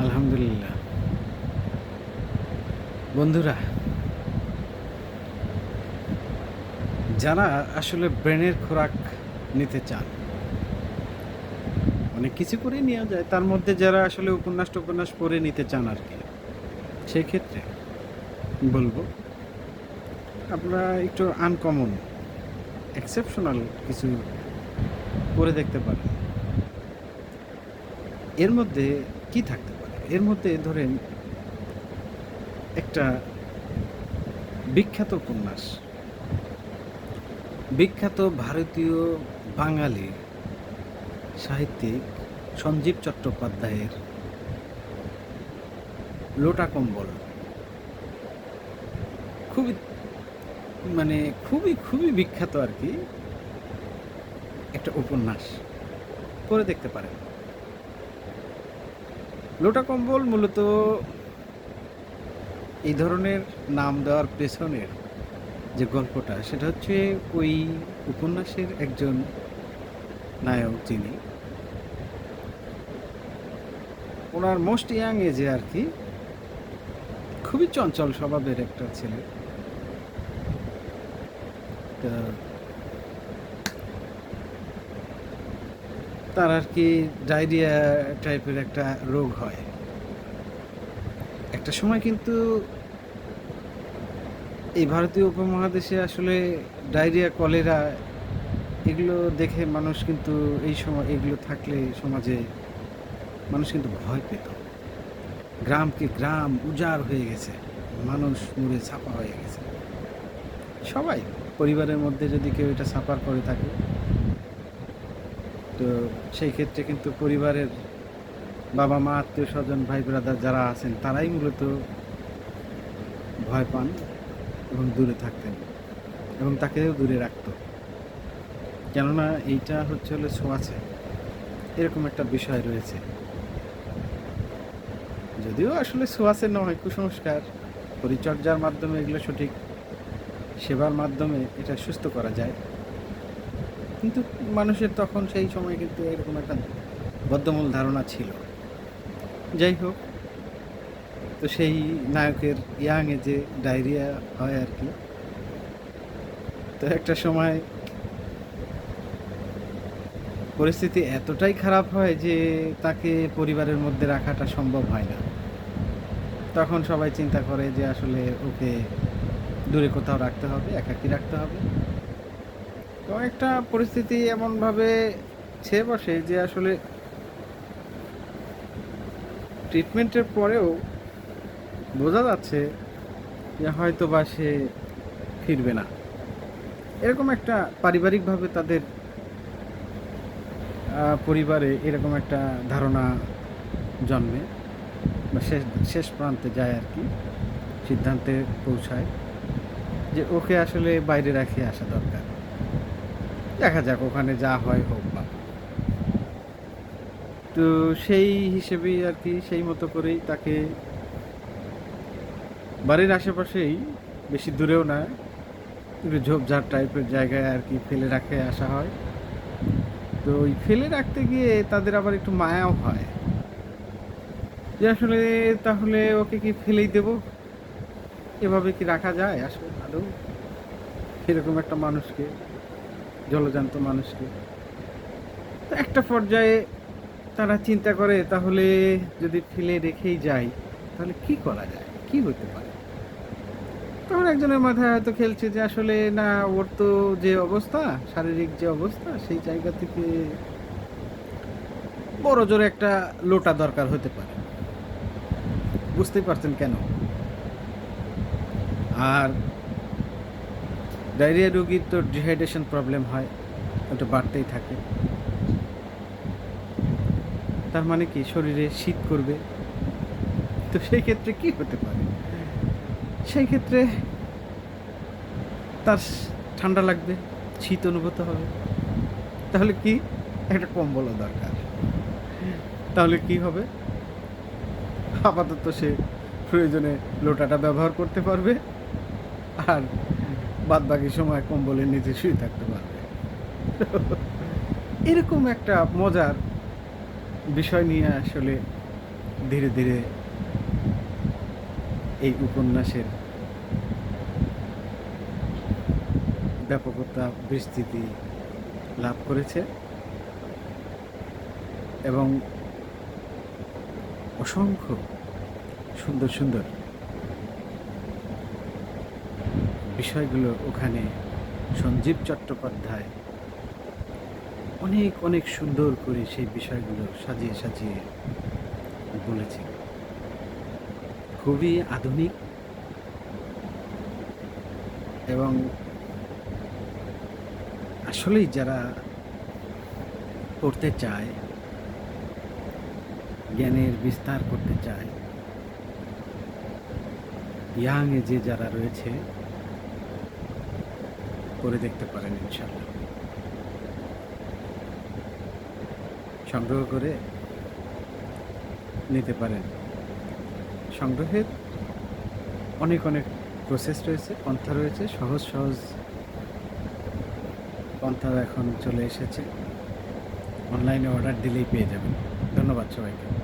আলহামদুলিল্লাহ। বন্ধুরা, যারা আসলে ব্রেনের খোরাক নিতে চান অনেক কিছু করে নেওয়া যায়, তার মধ্যে যারা আসলে উপন্যাস টুপন্যাস পড়ে নিতে চান আর কি সেই ক্ষেত্রে বলব আপনারা একটু আনকমন এক্সেপশনাল কিছু পড়ে দেখতে পারেন। এর মধ্যে কি থাকতে এর মধ্যে ধরেন একটা বিখ্যাত উপন্যাস। বিখ্যাত ভারতীয় বাঙালি সাহিত্যিক সঞ্জীব চট্টোপাধ্যায়ের লোটা কম্বল। খুবই মানে খুবই খুবই বিখ্যাত আর কি একটা উপন্যাস। পড়ে দেখতে পারেন। লোটা কম্বল মূলত এই ধরনের নাম দেওয়ার পেছনের যে গল্পটা, সেটা হচ্ছে ওই উপন্যাসের একজন নায়ক যিনি। ওনার মোস্ট ইয়াং এজে আর কি, খুবই চঞ্চল স্বভাবের একটা ছেলে। তা তার আর কি ডায়রিয়া টাইপের একটা রোগ হয়। একটা সময় কিন্তু এই ভারতীয় উপমহাদেশে আসলে ডায়রিয়া, কলেরা এগুলো দেখে মানুষ কিন্তু এই সময় এগুলো থাকলে সমাজে মানুষ কিন্তু ভয় পেত। গ্রামকে গ্রাম উজাড় হয়ে গেছে, মানুষ মুড়ে ছাপা হয়ে গেছে। সবাই পরিবারের মধ্যে যদি কেউ এটা সাফার করে থাকে তো সেই ক্ষেত্রে কিন্তু পরিবারের বাবা মা, আত্মীয় স্বজন, ভাই ব্রাদার যারা আছেন, তারাই মূলত ভয় পান এবং দূরে থাকতেন এবং তাকেও দূরে রাখত। কেননা এইটা হচ্ছে হলো ছোঁয়াছে এরকম একটা বিষয় রয়েছে। যদিও আসলে ছোঁয়াছে নয়, কুসংস্কার। পরিচর্যার মাধ্যমে এগুলো সঠিক, সেবার মাধ্যমে এটা সুস্থ করা যায়। কিন্তু মানুষের তখন সেই সময় কিন্তু এরকম একটা বদ্ধমূল ধারণা ছিল। যাই হোক, তো সেই নায়কের ইয়াং যে ডায়রিয়া হয় আর কি, তো একটা সময় পরিস্থিতি এতটাই খারাপ হয় যে তাকে পরিবারের মধ্যে রাখাটা সম্ভব হয় না। তখন সবাই চিন্তা করে যে আসলে ওকে দূরে কোথাও রাখতে হবে, একাকি রাখতে হবে। তো একটা পরিস্থিতি এমনভাবে ছেয়ে বসে যে আসলে ট্রিটমেন্টের পরেও বোঝা যাচ্ছে যে হয়তো বা সে ফিরবে না। এরকম একটা পারিবারিকভাবে তাদের পরিবারে এরকম একটা ধারণা জন্মে বা শেষ শেষ প্রান্তে যায় আর কি, সিদ্ধান্তে পৌঁছায় যে ওকে আসলে বাইরে রাখিয়ে আসা দরকার। দেখা যাক, ওখানে যা হয় হোক বা। তো সেই হিসেবেই আর কি, সেই মতো করেই তাকে বাড়ির আশেপাশেই, বেশি দূরেও না, একটু ঝোপঝাড় টাইপের জায়গায় আর কি ফেলে রাখে আসা হয়। তো ওই ফেলে রাখতে গিয়ে তাদের আবার একটু মায়াও হয়। যে আসলে তাহলে ওকে কি ফেলেই দেব? এভাবে কি রাখা যায়? আসলে আদৌ এরকম একটা মানুষকে জলজান্ত মানুষকে। তো একটা পর্যায়ে তারা চিন্তা করে, তাহলে যদি ফেলে রেখেই যাই তাহলে কি করা যায়? কি হতে পারে? তখন একজনের মাথায় হয়তো খেলছে যে আসলে না, ওর তো যে অবস্থা, শারীরিক যে অবস্থা, সেই জায়গা থেকে বড় জোরে একটা লোটা দরকার হতে পারে। বুঝতেই পারছেন কেন? আর ডায়রিয়া রোগীর তো ডিহাইড্রেশন প্রবলেম হয়, ওটা বাড়তেই থাকে। তার মানে কি? শরীরে শীত করবে। তো সেই ক্ষেত্রে কি হতে পারে? সেই ক্ষেত্রে তার ঠান্ডা লাগবে, শীত অনুভূত হবে। তাহলে কি? একটা কম্বলও দরকার। তাহলে কি হবে? আপাতত সে প্রয়োজনে লোটাটা ব্যবহার করতে পারবে। আর বাদ বাকি সময় কম্বলের নিচে শুয়ে থাকতে পারবে। এরকম একটা মজার বিষয় নিয়ে আসলে ধীরে ধীরে এই উপন্যাসের ব্যাপকতা, বিস্তৃতি লাভ করেছে এবং অসংখ্য সুন্দর সুন্দর বিষয়গুলো ওখানে সঞ্জীব চট্টোপাধ্যায় অনেক অনেক সুন্দর করে সেই বিষয়গুলো সাজিয়ে সাজিয়ে বলেছেন। খুবই আধুনিক এবং আসলেই যারা পড়তে চায়, জ্ঞানের বিস্তার করতে চায়, ইয়াং এজে যারা রয়েছে করে দেখতে পারেন ইনশাল্লাহ সংগ্রহ করে নিতে পারেন। সংগ্রহের অনেক অনেক প্রসেস রয়েছে, পন্থা রয়েছে, সহজ সহজ পন্থাও এখন চলে এসেছে। অনলাইনে অর্ডার দিলেই পেয়ে যাবেন। ধন্যবাদ সবাইকে।